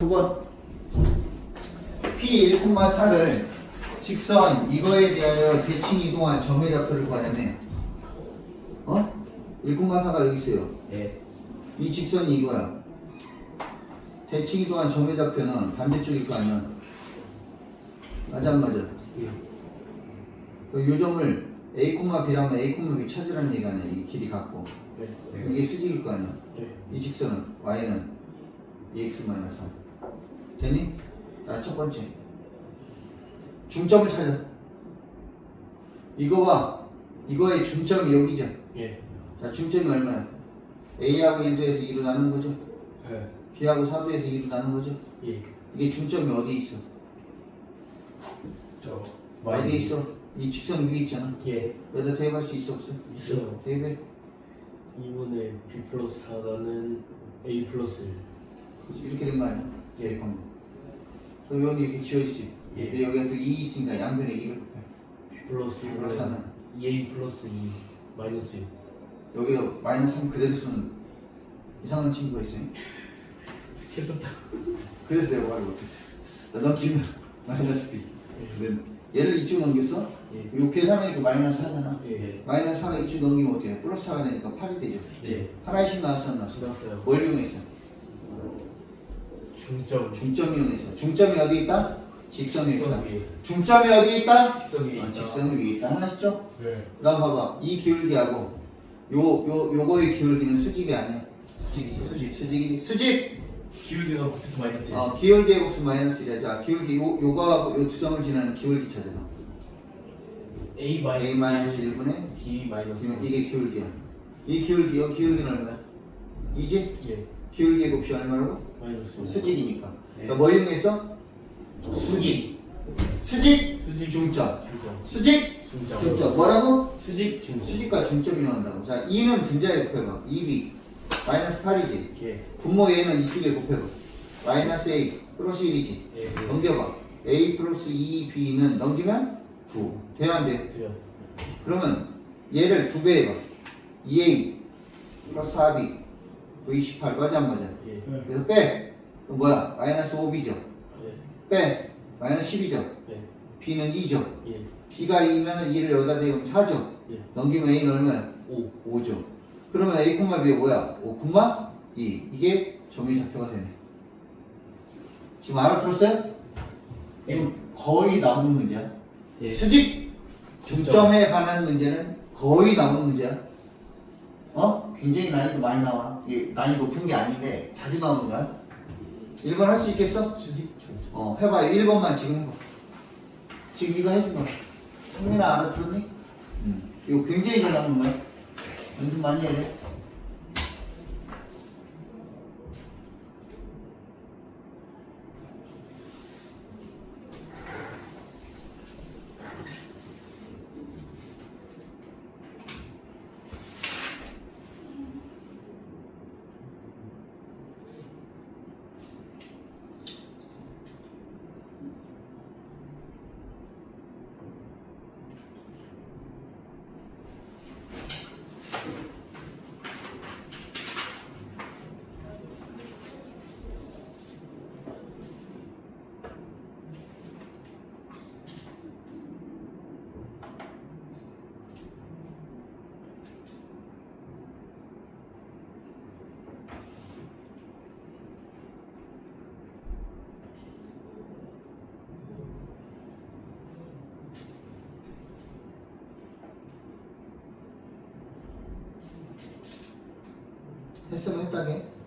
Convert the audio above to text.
9번 P 1,4를 직선 이거에 대하여 대칭 이동한 점의 좌표를 구하려면 어? 1,4가 여기 있어요 네. 이 직선이 이거야 대칭 이동한 점의 좌표는 반대쪽일 거 아니야 맞아 안 맞아? 그 요점을 A, B라면 A, B 찾으라는 얘기 아니야 이 길이 같고 네. 이게 수직일 거 아니야 네. 이 직선은 y는 2x-3 되니? 자, 첫 번째 중점을 찾아 이거 봐 이거의 중점이 여기죠 예. 자 중점이 얼마야? A하고 1도에서 2로 나눈 거죠 네. B하고 4도에서 2로 나눈 거죠 예. 이게 중점이 어디 있어? 저 어디 있어? 이 직선 위에 있잖아 예. 여기다 대입할 수 있어 없어? 있어요. 대입해 2분의 B 플러스 4는 A 플러스 1. 그렇지, 이렇게 된 거 아니야? 예. 대입하면 그럼 여기 이렇게 지워지지 예. 근데 여기가 또 2 있으니까 양변에 2를 곱해 플러스 플러스 1은 하나 2A 플러스 2 마이너스 1. 여기다 마이너스 3 그대로 쓰는 이상한 친구가 있어요. 계속 다. 그래서 내가 말을 못했어. 나 넘기면 마이너스 B. 근데 얘를 이쪽 넘겼어? 예. 요 계산하니까 마이너스 4잖아. 예. 마이너스 마이너스 4가 이쪽 넘기면 어떻게 해? 플러스 4가 되니까 8이 되죠. 네. 하나씩 나왔어, 안 나왔어? 지났어요. 뭘 이용했어? 중점. 중점 이용했어. 중점이 어디 있다? 직선 위에 있다. 직선 위에. 중점이 어디 있다? 직선 위에 어, 있다. 직선 위에 있다. 하나 있죠? 네. 그 다음 봐봐. 이 기울기하고 요, 요, 요 거의 기울기는 수직이 아니야. 수직이지. 수직. 수직이지. 수직! 기울기가 곱해서 마이너스 1. 어, 기울기의 곱수 마이너스 1이야. 자, 기울기 요, 요거하고 요 두 점을 지나는 기울기 찾아봐. A 마이너스 A 마이너스 1분의 B 마이너스 1. 이게 기울기야. 이 기울기요. 기울기는 얼마야? 이제 예. 기울기의 곱이 얼마라고? 마이너스 1. 수직이니까. 네. 자, 뭐 이용해서? 수직. 수직, 수직. 중점. 중점. 수직, 중점. 중점. 뭐라고? 수직 중점. 수직과 중점이 나온다고. 자, 2는 분자에 곱해봐. 2b. 마이너스 8이지. 예. 분모 a는 이쪽에 곱해봐. 마이너스 a 플러스 1이지. 예. 넘겨봐. a 플러스 2b는 넘기면 9. 돼야 안 돼? 돼요. 그러면 얘를 두 배 해봐. 2a 플러스 4b 또 28. 맞아 안 맞아? 예. 그래서 빼. 그럼 뭐야? 마이너스 5b죠. 예. 빼. 마이너스 10이죠. 예. b는 2죠. 예. b가 2면 2를 여기다 대면 4죠. 예. 넘기면 a는 얼마야? 5. 5죠. 그러면 a, b가 뭐야? 5, 2. 이게 점의 좌표가 되네. 지금 알아들었어요? 이거 거의 나오는 문제야. 예. 수직 중점에 관한 문제는 거의 나오는 문제야. 어? 굉장히 난이도 많이 나와. 이게 난이도 높은 게 아닌데 자주 나오는 거야. 1번 할 수 있겠어? 어, 해봐. 1번만 지금 해봐. 지금 이거 해준 거야. 성민아 알아들었니? 응. 이거 굉장히 잘 나오는 거야. 연습 많이 해야 돼. 했으면 했